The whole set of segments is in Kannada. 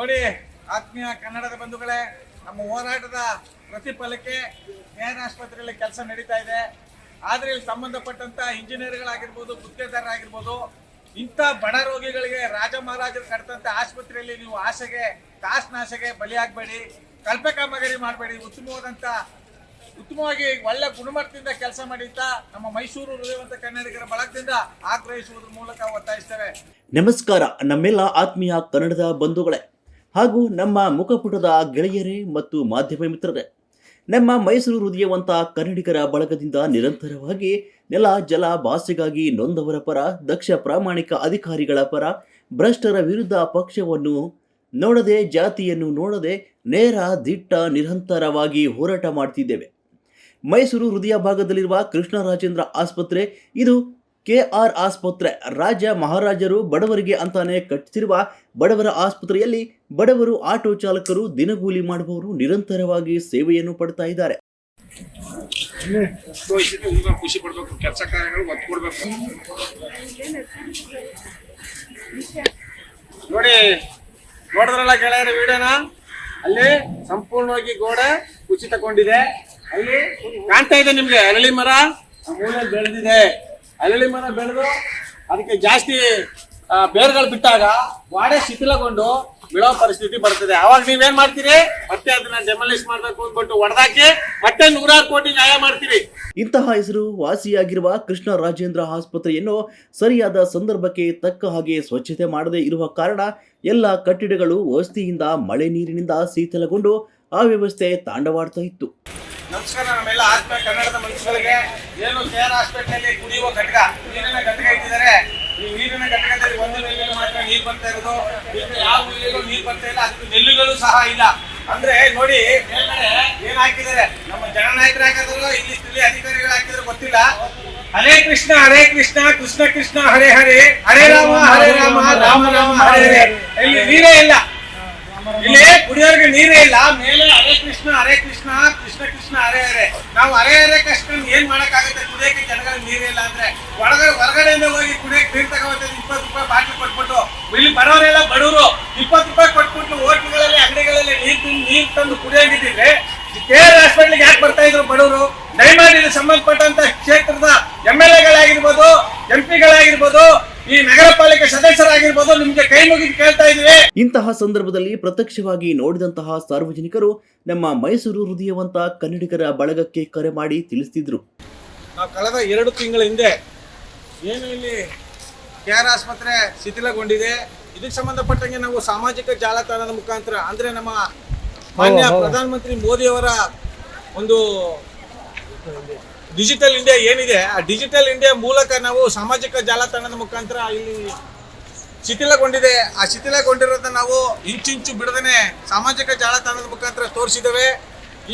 ನೋಡಿ, ಆತ್ಮೀಯ ಕನ್ನಡದ ಬಂಧುಗಳೇ, ನಮ್ಮ ಹೋರಾಟದ ಪ್ರತಿಫಲಕ್ಕೆ ನೇರ ಆಸ್ಪತ್ರೆಯಲ್ಲಿ ಕೆಲಸ ನಡೀತಾ ಇದೆ. ಆದ್ರೆ ಇಲ್ಲಿ ಸಂಬಂಧಪಟ್ಟಂತ ಇಂಜಿನಿಯರ್ಗಳಾಗಿರ್ಬೋದು, ಗುತ್ತಿಗೆದಾರರಾಗಿರ್ಬೋದು, ಇಂಥ ಬಡ ರೋಗಿಗಳಿಗೆ ರಾಜ ಮಹಾರಾಜರು ಕಟ್ಟಂತ ಆಸ್ಪತ್ರೆಯಲ್ಲಿ ನೀವು ಆಸೆಗೆ ಕಾಸ್ನಾಶೆಗೆ ಬಲಿಯಾಗಬೇಡಿ ಕಲ್ಪೆ ಕಾಮಗಾರಿ ಮಾಡಬೇಡಿ, ಉತ್ತಮವಾದಂತ, ಉತ್ತಮವಾಗಿ ಒಳ್ಳೆ ಗುಣಮಟ್ಟದಿಂದ ಕೆಲಸ ಮಾಡಿದ್ದ ನಮ್ಮ ಮೈಸೂರು ಹೃದಯವಂತ ಕನ್ನಡಿಗರ ಬಳಗದಿಂದ ಆಗ್ರಹಿಸುವುದರ ಮೂಲಕ ಒತ್ತಾಯಿಸ್ತೇವೆ. ನಮಸ್ಕಾರ, ನಮ್ಮೆಲ್ಲ ಆತ್ಮೀಯ ಕನ್ನಡದ ಬಂಧುಗಳೇ. ಹಾಗೂ ನಮ್ಮ ಮುಖಪುಟದ ಗೆಳೆಯರೇ ಮತ್ತು ಮಾಧ್ಯಮ ಮಿತ್ರರೇ, ನಮ್ಮ ಮೈಸೂರು ಹೃದಯವಂತ ಕನ್ನಡಿಗರ ಬಳಗದಿಂದ ನಿರಂತರವಾಗಿ ನೆಲ ಜಲ ಭಾಷೆಗಾಗಿ ನೊಂದವರ ಪರ, ದಕ್ಷ ಪ್ರಾಮಾಣಿಕ ಅಧಿಕಾರಿಗಳ ಪರ, ಭ್ರಷ್ಟರ ವಿರುದ್ಧ ಪಕ್ಷವನ್ನು ನೋಡದೆ, ಜಾತಿಯನ್ನು ನೋಡದೆ ನೇರ ದಿಟ್ಟ ನಿರಂತರವಾಗಿ ಹೋರಾಟ ಮಾಡ್ತಿದ್ದೇವೆ. ಮೈಸೂರು ಹೃದಯ ಭಾಗದಲ್ಲಿರುವ ಕೃಷ್ಣರಾಜೇಂದ್ರ ಆಸ್ಪತ್ರೆ, ಇದು ಕೆಆರ್ ಆಸ್ಪತ್ರೆ, ರಾಜ ಮಹಾರಾಜರು ಬಡವರಿಗೆ ಅಂತಾನೆ ಕಟ್ಟಿಸಿರುವ ಬಡವರ ಆಸ್ಪತ್ರೆಯಲ್ಲಿ ಬಡವರು, ಆಟೋ ಚಾಲಕರು ದಿನಗೂಲಿ ಮಾಡುವವರು ನಿರಂತರವಾಗಿ ಸೇವೆಯನ್ನು ಪಡ್ತಾ ಇದ್ದಾರೆ. ಖುಷಿ ಪಡ್ಬೇಕು, ಕೆಲಸ ಕಾರ್ಯಗಳು ಒತ್ತು ಕೊಡ್ಬೇಕು ನೋಡಿ, ನೋಡಿದ್ರಲ್ಲ ಗೆಳೆಯರ ವಿಡಿಯೋನ? ಅಲ್ಲಿ ಸಂಪೂರ್ಣವಾಗಿ ಗೋಡೆ ಕುಸಿತಗೊಂಡಿದೆ ಅಲ್ಲಿ ಕಾಣ್ತಾ ಇದೆ ನಿಮ್ಗೆ, ಅರಳಿ ಮರ ಮೂಲೆ ಬೆಳೆದಿದೆ. ಅರಳಿ ಮರ ಬೆಳೆದು ಅದಕ್ಕೆ ಜಾಸ್ತಿ ಬೇರುಗಳು ಬಿಟ್ಟಾಗ ಗೋಡೆ ಶಿಥಿಲಗೊಂಡು ಬೀಳೋ ಪರಿಸ್ಥಿತಿ ಬರ್ತದೆ. ಅವಾಗ ನೀವೇನ್ ಮಾಡ್ತೀರಿ? ಮತ್ತೆ ಅದನ್ನ ಡೆಮಾಲಿಷ್ ಮಾಡ್ಬೇಕು ಅಂದ್ಬಿಟ್ಟು ಹೊಡೆದಾಕಿ ಮತ್ತೆ ನೂರಾರು ಕೋಟಿ ನ್ಯಾಯ ಮಾಡ್ತೀರಿ. ಇಂತಹ ಹೆಸರು ವಾಸಿಯಾಗಿರುವ ಕೃಷ್ಣ ರಾಜೇಂದ್ರ ಆಸ್ಪತ್ರೆಯನ್ನು ಸರಿಯಾದ ಸಂದರ್ಭಕ್ಕೆ ತಕ್ಕ ಹಾಗೆ ಸ್ವಚ್ಛತೆ ಮಾಡದೇ ಇರುವ ಕಾರಣ ಎಲ್ಲ ಕಟ್ಟಡಗಳು ವಸ್ತಿಯಿಂದ ಮಳೆ ನೀರಿನಿಂದ ಶೀತಲಗೊಂಡು ವ್ಯವಸ್ಥೆ ತಾಂಡವಾಡ್ತಾ ಇತ್ತು. ನಮಸ್ಕಾರ ನಮ್ಮೆಲ್ಲ ಆತ್ಮ ಕನ್ನಡದ ಮನುಷ್ಯರಿಗೆ ಏನು ಕೆಆರ್ ಆಸ್ಪತ್ರೆಯಲ್ಲಿ ಹಾಸ್ಪಿಟಲ್ ಕುಡಿಯುವ ಘಟಕ ನೀರಿನ ಘಟಕ ಇಟ್ಟಿದ್ದಾರೆ. ಈ ನೀರಿನ ಘಟಕದಲ್ಲಿ ಒಂದು ನೆಲ್ಲಿಗೆ ಮಾತ್ರ ನೀರು ಬರ್ತಾ ಇರೋದು ಯಾವ ಊರಿಗೂ ನೀರು ಬರ್ತಾ ಇಲ್ಲ, ಅದಕ್ಕೆ ನೆಲ್ಲುಗಳು ಸಹ ಇಲ್ಲ. ಅಂದ್ರೆ ನೋಡಿ ಏನ್ ಹಾಕಿದ್ದಾರೆ? ನಮ್ಮ ಜನನಾಯಕರು ಹಾಕಿದ್ರು ಇಲ್ಲಿ ಸ್ಥಳೀಯ ಅಧಿಕಾರಿಗಳು ಹಾಕಿದ್ರು ಗೊತ್ತಿಲ್ಲ. ಹರೇ ಕೃಷ್ಣ ಹರೇ ಕೃಷ್ಣ ಕೃಷ್ಣ ಕೃಷ್ಣ, ಹರೇ ಹರೇ ಹರೇ ರಾಮ ಹರೇ ರಾಮ ರಾಮ ರಾಮ, ಹರೇ ಹರೇ. ಇಲ್ಲಿ ನೀರೇ ಇಲ್ಲ. ಇಲ್ಲಿ ಕುಡಿಯೋರಿಗೆ ನೀರೇ ಇಲ್ಲ. ಮೇಲೆ ಹರೇ ಕೃಷ್ಣ ಹರೇ ಕೃಷ್ಣ ಕೃಷ್ಣ ಕೃಷ್ಣ, ಹರೇ ಹರೇ. ನಾವು ಹರೇ ಹರೇ ಕಷ್ಟ ಏನ್ ಮಾಡಕ್ಕಾಗುತ್ತೆ? ಕುಡಿಯಕ್ಕೆ ಜನಗಳಿಗೆ ನೀರೇ ಇಲ್ಲ ಅಂದ್ರೆ ಒಳಗಡೆ ಹೊರಗಡೆಯಿಂದ ಹೋಗಿ ಕುಡಿಯಕ್ಕೆ ಇಲ್ಲಿ ಬಡವರೆಲ್ಲ ಬಡವರು ಇಪ್ಪತ್ತು ರೂಪಾಯಿ ಕೊಟ್ಬಿಟ್ಟು ಹೋಟ್ಲುಗಳಲ್ಲಿ ಅಂಗಡಿಗಳಲ್ಲಿ ನೀರು ತಿಂದು ನೀರು ತಂದು ಕುಡಿಯೋಗಿದ್ರೆ ಕೇರ್ ಹಾಸ್ಪಿಟಲ್ ಹಾಸ್ಪಿಟ್ಲಿಗೆ ಯಾಕೆ ಬರ್ತಾ ಇದ್ರು ಬಡವರು ದಯಮಾಡಿ ಸಂಬಂಧಪಟ್ಟಂತ ಕ್ಷೇತ್ರದ ಎಂ ಎಲ್ ಎಗಳಾಗಿರ್ಬೋದು ಎಂ ಪಿಗಳಾಗಿರ್ಬೋದು ಈ ನಗರ ಪಾಲಿಕೆ ಸದಸ್ಯರಾಗಿರ್ಬೋದು ನಿಮ್ಗೆ ಕೈ ಮುಗಿದು ಕೇಳ್ತಾ ಇದೀವಿ ಇಂತಹ ಸಂದರ್ಭದಲ್ಲಿ ಪ್ರತ್ಯಕ್ಷವಾಗಿ ನೋಡಿದಂತಹ ಸಾರ್ವಜನಿಕರು ನಮ್ಮ ಮೈಸೂರು ಹೃದಯವಂತ ಕನ್ನಡಿಗರ ಬಳಗಕ್ಕೆ ಕರೆ ಮಾಡಿ ತಿಳಿಸ್ತಿದ್ರು. ನಾವು ಕಳೆದ ಎರಡು ತಿಂಗಳ ಹಿಂದೆ ಏನು ಇಲ್ಲಿ ಕೆ ಆರ್ ಆಸ್ಪತ್ರೆ ಶಿಥಿಲಗೊಂಡಿದೆ. ಇದಕ್ಕೆ ಸಂಬಂಧಪಟ್ಟಂಗೆ ನಾವು ಸಾಮಾಜಿಕ ಜಾಲತಾಣದ ಮುಖಾಂತರ ಅಂದ್ರೆ ನಮ್ಮ ಮಾನ್ಯ ಪ್ರಧಾನಮಂತ್ರಿ ಮೋದಿಯವರ ಒಂದು ಡಿಜಿಟಲ್ ಇಂಡಿಯಾ ಏನಿದೆ ಆ ಡಿಜಿಟಲ್ ಇಂಡಿಯಾ ಮೂಲಕ ನಾವು ಸಾಮಾಜಿಕ ಜಾಲತಾಣದ ಮುಖಾಂತರ ಇಲ್ಲಿ ಶಿಥಿಲಗೊಂಡಿದೆ. ಆ ಶಿಥಿಲಗೊಂಡಿರೋದನ್ನ ನಾವು ಇಂಚಿಂಚು ಬಿಡದೇನೆ ಸಾಮಾಜಿಕ ಜಾಲತಾಣದ ಮುಖಾಂತರ ತೋರಿಸಿದ್ದೇವೆ.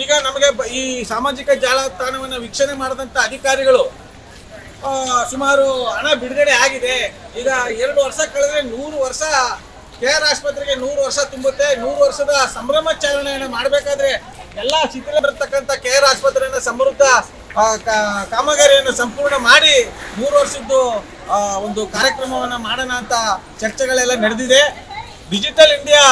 ಈಗ ನಮಗೆ ಈ ಸಾಮಾಜಿಕ ಜಾಲತಾಣವನ್ನು ವೀಕ್ಷಣೆ ಮಾಡಿದಂಥ ಅಧಿಕಾರಿಗಳು ಸುಮಾರು ಹಣ ಬಿಡುಗಡೆ ಆಗಿದೆ. ಈಗ ಎರಡು ವರ್ಷ ಕಳೆದ್ರೆ ನೂರು ವರ್ಷ ಕೆ ಆರ್ ಆಸ್ಪತ್ರೆಗೆ ನೂರು ವರ್ಷ ತುಂಬುತ್ತೆ. ನೂರು ವರ್ಷದ ಸಂಭ್ರಮಾಚರಣೆಯನ್ನು ಮಾಡಬೇಕಾದ್ರೆ ಎಲ್ಲ ಶಿಥಿಲ ಬರ್ತಕ್ಕಂಥ ಕೆ ಆರ್ ಆಸ್ಪತ್ರೆಯನ್ನು ಸಮೃದ್ಧ ಕಾಮಗಾರಿಯನ್ನು ಸಂಪೂರ್ಣ ಮಾಡಿ ಮೂರು ವರ್ಷದ್ದು ಒಂದು ಕಾರ್ಯಕ್ರಮವನ್ನು ಮಾಡೋಣ ಅಂತ ಚರ್ಚೆಗಳೆಲ್ಲ ನಡೆದಿದೆ. ಡಿಜಿಟಲ್ ಇಂಡಿಯಾ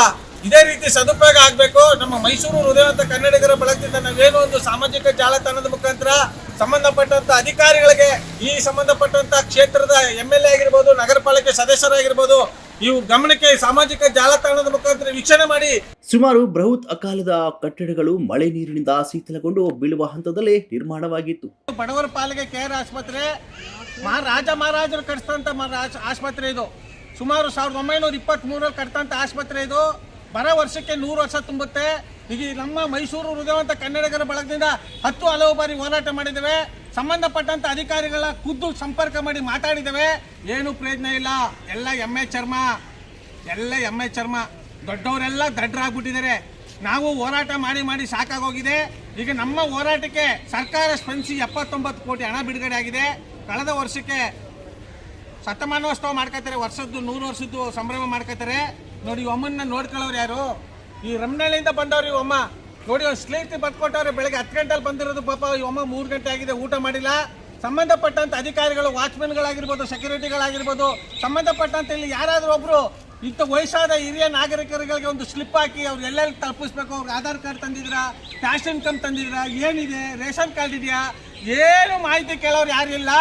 ಇದೇ ರೀತಿ ಸದುಪಯೋಗ ಆಗಬೇಕು. ನಮ್ಮ ಮೈಸೂರು ಹೃದಯವಂತ ಕನ್ನಡಿಗರ ಬಳಗದಿಂದ ನಾವೇನು ಒಂದು ಸಾಮಾಜಿಕ ಜಾಲತಾಣದ ಮುಖಾಂತರ ಸಂಬಂಧಪಟ್ಟಂತ ಅಧಿಕಾರಿಗಳಿಗೆ ಈ ಸಂಬಂಧಪಟ್ಟಂತ ಕ್ಷೇತ್ರದ ಎಂ ಎಲ್ ಎ ಆಗಿರ್ಬೋದು ನಗರ ಪಾಲಿಕೆ ಸದಸ್ಯರಾಗಿರ್ಬೋದು ಇವು ಗಮನಕ್ಕೆ ಸಾಮಾಜಿಕ ಜಾಲತಾಣದ ಮುಖಾಂತರ ವೀಕ್ಷಣೆ ಮಾಡಿ. ಸುಮಾರು ಬೃಹತ್ ಅಕಾಲದ ಕಟ್ಟಡಗಳು ಮಳೆ ನೀರಿನಿಂದ ಶೀತಲಗೊಂಡು ಬೀಳುವ ಹಂತದಲ್ಲೇ ನಿರ್ಮಾಣವಾಗಿತ್ತು. ಬಡವರ ಪಾಲಿಗೆ ಕೆ ಆರ್ ಆಸ್ಪತ್ರೆ ಮಹಾರಾಜ ಮಹಾರಾಜರು ಕಟ್ಟಿಸಿದಂತ ಆಸ್ಪತ್ರೆ ಇದು. ಸುಮಾರು ಸಾವಿರದ ಒಂಬೈನೂರ ಇಪ್ಪತ್ತ್ ಮೂರಲ್ಲಿ ಕಟ್ತಂತ ಆಸ್ಪತ್ರೆ ಇದು. ಬರ ವರ್ಷಕ್ಕೆ ನೂರು ವರ್ಷ ತುಂಬುತ್ತೆ. ಈಗ ನಮ್ಮ ಮೈಸೂರು ಹೃದಯವಂತ ಕನ್ನಡಿಗರ ಬಳಗದಿಂದ ಹತ್ತು ಹಲವು ಬಾರಿ ಹೋರಾಟ ಮಾಡಿದ್ದೇವೆ. ಸಂಬಂಧಪಟ್ಟಂತ ಅಧಿಕಾರಿಗಳ ಖುದ್ದು ಸಂಪರ್ಕ ಮಾಡಿ ಮಾತಾಡಿದ್ದೇವೆ. ಏನು ಪ್ರಯೋಜನ ಇಲ್ಲ. ಎಲ್ಲ ಎಮ್ಮೆ ಚರ್ಮ, ಎಲ್ಲ ಎಮ್ಮೆ ಚರ್ಮ. ದೊಡ್ಡವರೆಲ್ಲ ದಡ್ಡರಾಗ್ಬಿಟ್ಟಿದ್ದಾರೆ ನಾವು ಹೋರಾಟ ಮಾಡಿ ಮಾಡಿ ಸಾಕಾಗೋಗಿದೆ. ಈಗ ನಮ್ಮ ಹೋರಾಟಕ್ಕೆ ಸರ್ಕಾರ ಸ್ಪಂದಿಸಿ ಎಪ್ಪತ್ತೊಂಬತ್ತು ಕೋಟಿ ಹಣ ಬಿಡುಗಡೆ ಆಗಿದೆ. ಕಳೆದ ವರ್ಷಕ್ಕೆ ಶತಮಾನೋತ್ಸವ ಮಾಡ್ಕೋತಾರೆ. ವರ್ಷದ್ದು ನೂರು ವರ್ಷದ್ದು ಸಂಭ್ರಮ ಮಾಡ್ಕೋತಾರೆ. ನೋಡಿ ಒಮ್ಮನ್ನ ನೋಡ್ಕೊಳ್ಳೋರು ಯಾರು? ಈ ರಮ್ನಳ್ಳಿಯಿಂದ ಬಂದವ್ರು ಈ ಅಮ್ಮ ನೋಡಿ, ಒಂದು ಸ್ಲೀಟ್ ಬರ್ಕೊಟ್ಟವ್ರೆ, ಬೆಳಗ್ಗೆ ಹತ್ತು ಗಂಟೆಲಿ ಬಂದಿರೋದು ಪಾಪ. ಈ ಅಮ್ಮ ಮೂರು ಗಂಟೆ ಆಗಿದೆ, ಊಟ ಮಾಡಿಲ್ಲ. ಸಂಬಂಧಪಟ್ಟಂತ ಅಧಿಕಾರಿಗಳು ವಾಚ್ಮೆನ್ಗಳಾಗಿರ್ಬೋದು ಸೆಕ್ಯೂರಿಟಿಗಳಾಗಿರ್ಬೋದು, ಸಂಬಂಧಪಟ್ಟಂತ ಇಲ್ಲಿ ಯಾರಾದರೂ ಒಬ್ಬರು ಇಂಥ ವಯಸ್ಸಾದ ಹಿರಿಯ ನಾಗರಿಕರುಗಳಿಗೆ ಒಂದು ಸ್ಲಿಪ್ ಹಾಕಿ ಅವ್ರು ಎಲ್ಲೆಲ್ಲಿ ತಲುಪಿಸ್ಬೇಕು, ಅವ್ರಿಗೆ ಆಧಾರ್ ಕಾರ್ಡ್ ತಂದಿದ್ರಾ ಕ್ಯಾಶ್ ಇನ್ಕಮ್ ತಂದಿದ್ರಾ, ಏನಿದೆ, ರೇಷನ್ ಕಾರ್ಡ್ ಇದೆಯಾ, ಏನು ಮಾಹಿತಿ ಕೇಳೋರು ಯಾರಿಲ್ಲ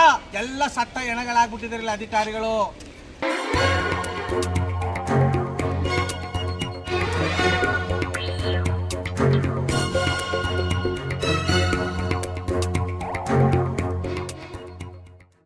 ಎಲ್ಲ ಸತ್ತ ಎಣಗಳಾಗ್ಬಿಟ್ಟಿದ್ರಲ್ಲ ಅಧಿಕಾರಿಗಳು.